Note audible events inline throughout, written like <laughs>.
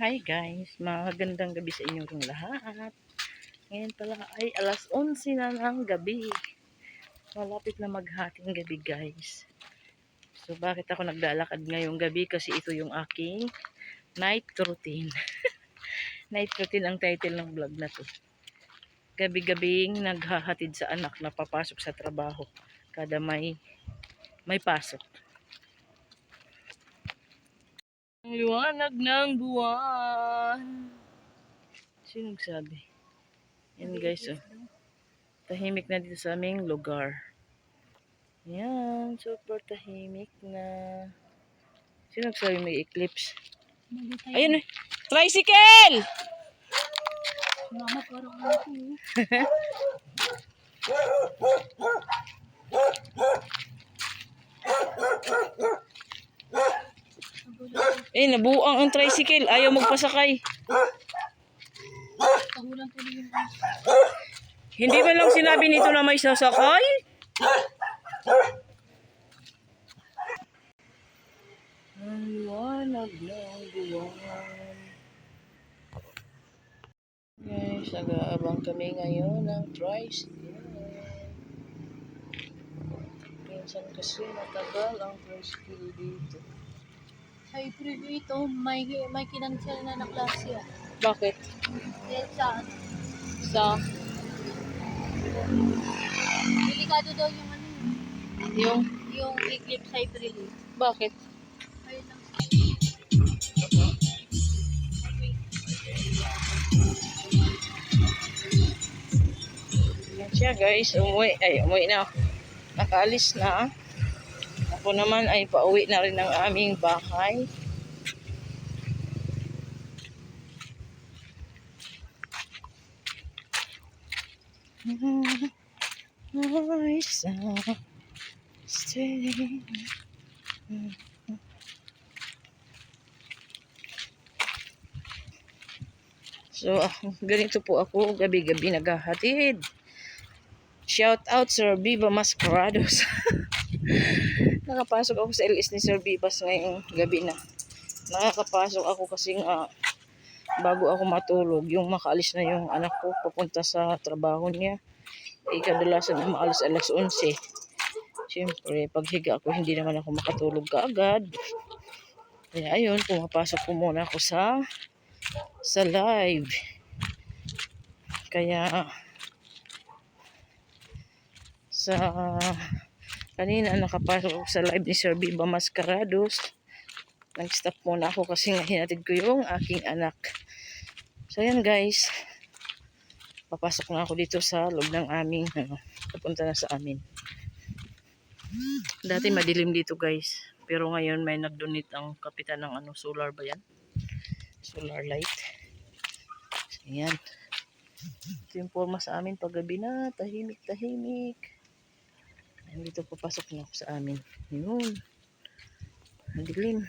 Hi guys, magandang gabi sa inyong lahat. Ngayon pala ay alas 11 na ng gabi. Malapit na maghating gabi guys. So bakit ako naglalakad ngayong gabi? Kasi ito yung aking night routine. <laughs> night routine ang title ng vlog na to. Gabi-gabing naghahatid sa anak na papasok sa trabaho. Kada may may pasok. Ang liwanag ng buwan. Sino nagsabi? Yan guys, oh. Tahimik na dito sa aming lugar. Yan, super tahimik na. Sino nagsabi may eclipse? Ayun eh. Tricycle! Mama, parang ano <laughs> ko. Eh, nabuang ang tricycle. Ayaw magpasakay. Hindi ba lang sinabi nito na may sasakay? Guys, nag-aabang kami ngayon ng tricycle. Pinsan kasi matagal ang tricycle dito. Sa April ito, may, may kinansel na na klase ah. Bakit? Dahil saan? Sa Delikado daw yung ano yun, yung yung eclipse sa April. bakit? Ayun lang. Yan siya guys, umuwi, ay umuwi na. Nakaalis na. Ako naman ay pauwi na rin ng aming bahay. So, ah, ganito po ako gabi-gabi naghahatid. Shout out Sir Viva Mascarados. <laughs> Nakapasok ako sa LS ni Sir Vivas ngayong gabi na. Nakakapasok ako kasi nga bago ako matulog, yung makaalis na yung anak ko papunta sa trabaho niya. Eh, kadalasan na maalis alas 11. Siyempre, paghiga ako, hindi naman ako makatulog kaagad. Kaya ayun, pumapasok ko muna ako sa sa live. Kaya sa kanina nakapasok ako sa live ni Sir Biba Mascarados. Nag-stop muna ako kasi nga hinatid ko yung aking anak. So yan guys. Papasok na ako dito sa loob ng aming ano, papunta na sa amin. Dati madilim dito guys. Pero ngayon may nag-donate ang kapitan ng ano, solar ba yan? Solar light. Ayan. Ito yung forma sa amin paggabi na. Tahimik, tahimik. Dito papasok na ako sa amin. Yun. Ang dilim.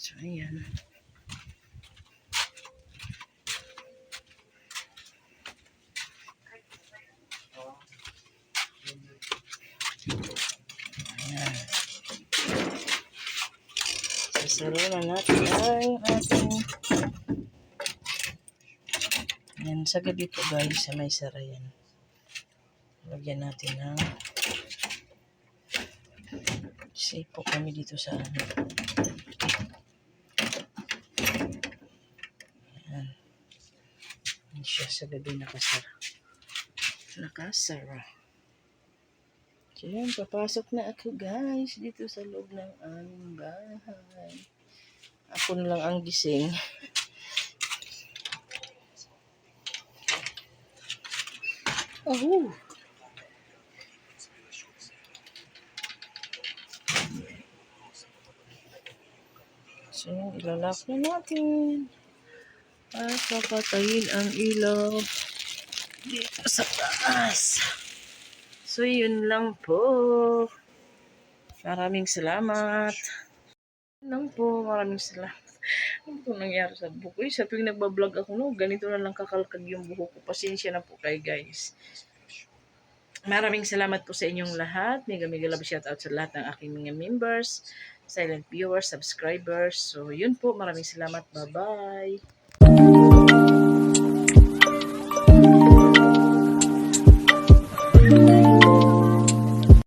So, ayan. Ayan. Sasaro na natin ang ating yan, sa gabi po guys, sa may sara yan. Lagyan natin ng safe po kami dito sa ano. Yan. Yan siya sa gabi nakasara. Nakasara. So yan, papasok na ako guys dito sa loob ng aming bahay. Ako na lang ang gising. Oh. So, ilalak na natin. At papatayin ang ilaw dito sa taas. So, yun lang po. Maraming salamat. Yun lang po. Maraming salamat. Ano po nangyari sa buhok? Uy, sa tuwing ako, no, ganito na lang kakalkag yung buhok ko. Pasensya na po kayo, guys. Maraming salamat po sa inyong lahat. Mega mega love shout out sa lahat ng aking mga members. Silent viewers, subscribers. So, yun po. Maraming salamat. Bye-bye.